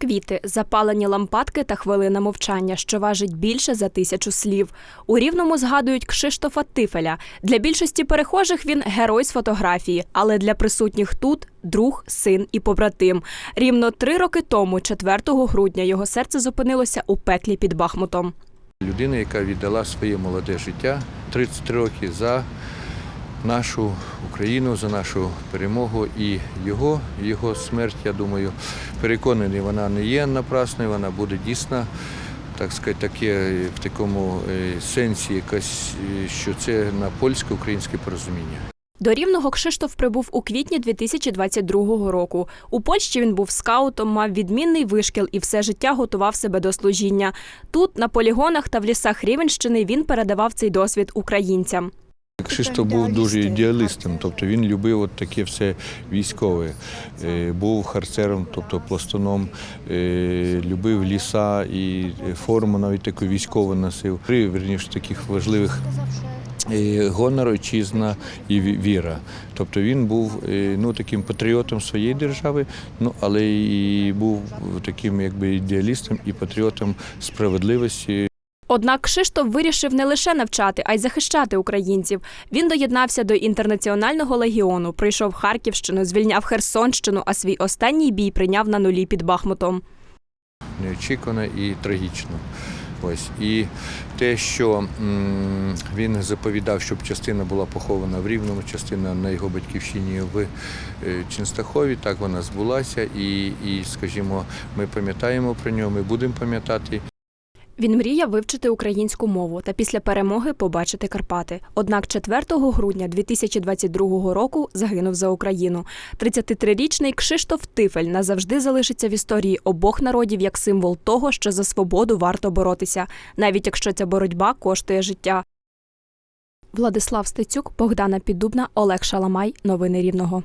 Квіти, запалені лампадки та хвилина мовчання, що важить більше за тисячу слів. У рівному згадують Кшиштофа Тифеля. Для більшості перехожих він герой з фотографії, але для присутніх тут друг, син і побратим. Рівно три роки тому, 4 грудня, його серце зупинилося у пеклі під Бахмутом. Людина, яка віддала своє молоде життя 33 роки за нашу Україну, за нашу перемогу. І його, його смерть, я думаю, переконаний, вона не є напрасною, вона буде дійсна. Так сказати, таке в такому е, сенсі, якась, е, що це на польсько-українське порозуміння. До Рівного Кшиштоф прибув у квітні 2022 року. У Польщі він був скаутом, мав відмінний вишкіл і все життя готував себе до служіння. Тут, на полігонах та в лісах Рівенщини, він передавав цей досвід українцям. Кшишто був дуже ідеалістом, тобто він любив от таке все військове. Е, Був харцером, тобто пластуном, е, любив ліса і форму навіть таку військову носив. Три, верніше, таких важливих е, гонор, отчизна і віра. Тобто він був ну, таким патріотом своєї держави, ну, але і був таким якби ідеалістом і патріотом справедливості, Однак Кшиштоф вирішив не лише навчати, а й захищати українців. Він доєднався до інтернаціонального легіону, прийшов Харківщину, звільняв Херсонщину, а свій останній бій прийняв на нулі під Бахмутом. неочікувано і трагічно. Ось і те, що він заповідав, щоб частина була похована в Рівному, частина на його батьківщині в е, Ченстахові, так вона збулася. І, і, скажімо, ми пам'ятаємо про нього, ми будемо пам'ятати. Він мріяв вивчити українську мову та після перемоги побачити Карпати. Однак 4 грудня 2022 року загинув за Україну. 33-річний Кшиштоф Тифель назавжди залишиться в історії обох народів як символ того, що за свободу варто боротися, навіть якщо ця боротьба коштує життя. Владислав Стецюк, Богдана Піддубна, Олег Шаламай. Новини Рівного.